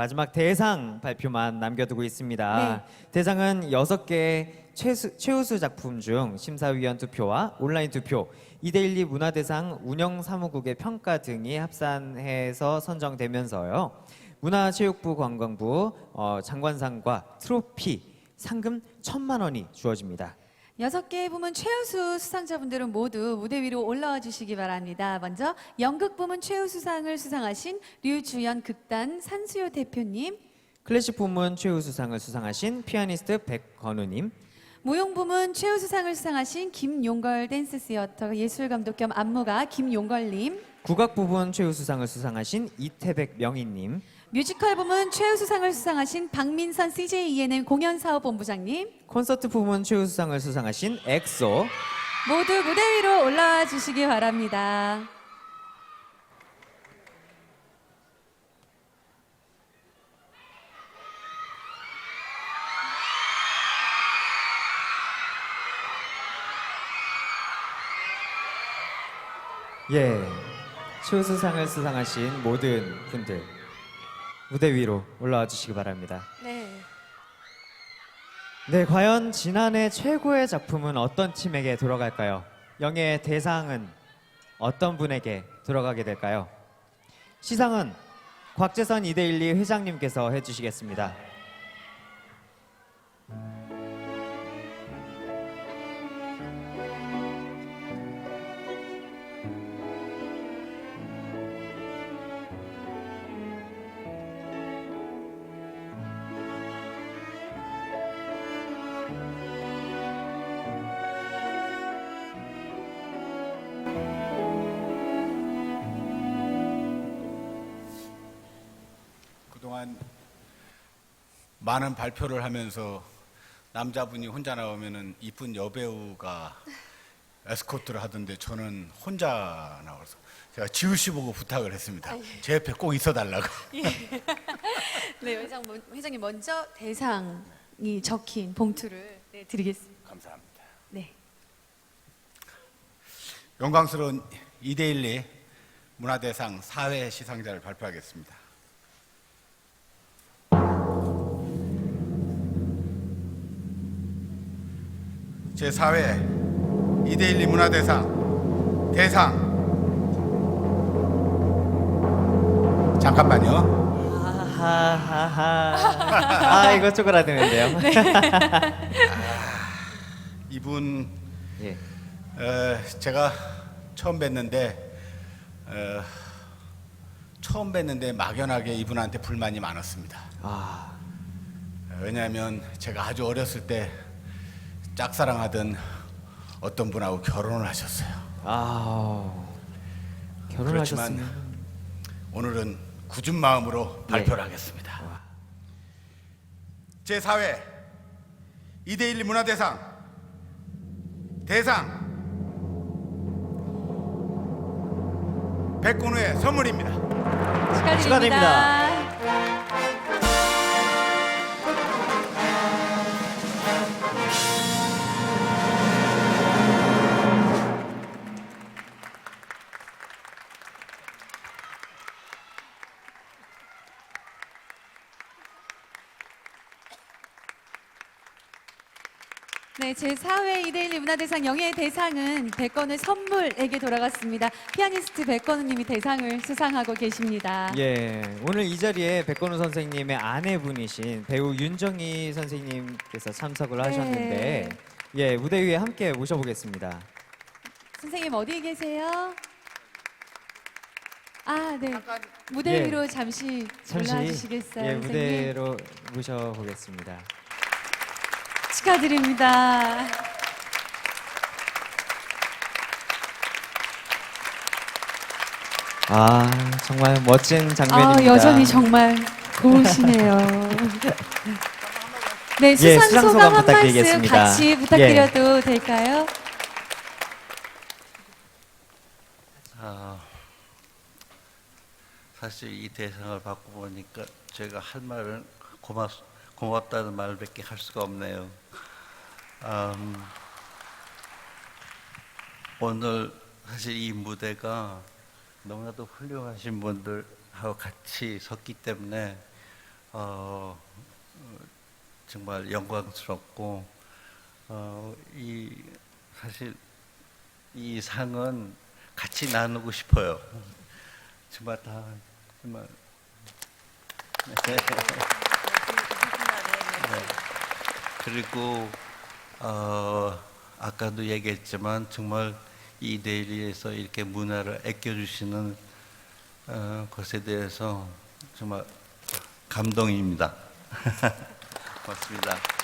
마지막 대상 발표만 남겨두고 있습니다. 네. 대상은 여섯 개 최수, 최우수 작품 중 심사위원 투표와 온라인 투표, 이데일리 문화대상 운영 사무국의 평가 등이 합산해서 선정되면서요. 문화체육부 관광부 어, 장관상과 트로피 상금 천만 원이 주어집니다. 여섯 개 부문 최우수 수상자분들은 모두 무대 위로 올라와 주시기 바랍니다. 먼저 연극 부문 최우수상을 수상하신 류주연 극단 산수요 대표님, 클래식 부문 최우수상을 수상하신 피아니스트 백건우님, 무용 부문 최우수상을 수상하신 김용걸 댄스 시어터 예술 감독 겸 안무가 김용걸님, 국악 부분 최우수상을 수상하신 이태백 명희님, 뮤지컬 부문 최우수상을 수상하신 박민선 CJ ENM 공연사업본부장님, 콘서트 부문 최우수상을 수상하신 엑소, 모두 무대 위로 올라와 주시기 바랍니다. 예, 최우수상을 수상하신 모든 분들 무대 위로 올라와 주시기 바랍니다. 네. 네, 과연 지난해 최고의 작품은 어떤 팀에게 돌아갈까요? 영예의 대상은 어떤 분에게 돌아가게 될까요? 시상은 곽재선 이데일리 회장님께서 해주시겠습니다. 그동안 많은 발표를 하면서 남자분이 혼자 나오면은 이쁜 여배우가 에스코트를 하던데 저는 혼자 나와서 제가 지우 씨 보고 부탁을 했습니다. 제 옆에 꼭 있어 달라고. 네, 회장, 회장님 먼저 대상이 적힌 봉투를 네, 드리겠습니다. 감사합니다. 네. 영광스러운 이데일리 문화대상 사회 시상자를 발표하겠습니다. 제 4회 이데일리 문화대상 대상 잠깐만요. 하하하. 아, 이거 쪼그라드는데요. 이분 예. 어, 제가 처음 뵀는데 어, 처음 뵀는데 막연하게 이분한테 불만이 많았습니다. 아, 왜냐하면 제가 아주 어렸을 때 짝사랑하던 어떤 분하고 결혼을 하셨어요. 아, 결혼하셨으면 오늘은 굳은 마음으로 발표를 하겠습니다. 와. 제 4회 이데일리 문화대상 대상 백건우의 선물입니다. 축하드립니다. 축하드립니다. 네, 제 4회 이데일리 문화대상 영예의 대상은 백건우 선물에게 돌아갔습니다. 피아니스트 백건우님이 대상을 수상하고 계십니다. 예, 오늘 이 자리에 백건우 선생님의 아내분이신 배우 윤정희 선생님께서 참석을 네. 하셨는데, 예, 무대 위에 함께 모셔보겠습니다. 선생님 어디 계세요? 아, 네. 무대 예. 위로 잠시, 잠시 올라주시겠어요, 예, 선생님? 무대로 모셔보겠습니다. 축하드립니다. 아, 정말 멋진 장면입니다. 아, 여전히 정말 고우시네요. 네, 수상 예, 수상 소감 소감 한 말씀 부탁드리겠습니다. 같이 부탁드려도 될까요? 아, 사실 이 대상을 받고 보니까 제가 할 말은 고맙, 고맙다는 말밖에 할 수가 없네요. 음, 오늘 사실 이 무대가 너무나도 훌륭하신 분들하고 같이 섰기 때문에 어, 어, 정말 영광스럽고 어, 이 사실 이 상은 같이 나누고 싶어요. 정말 다 정말 네. 네. 그리고 어, 아까도 얘기했지만 정말 이 데일리에서 이렇게 문화를 아껴주시는 어, 것에 대해서 정말 감동입니다. 고맙습니다.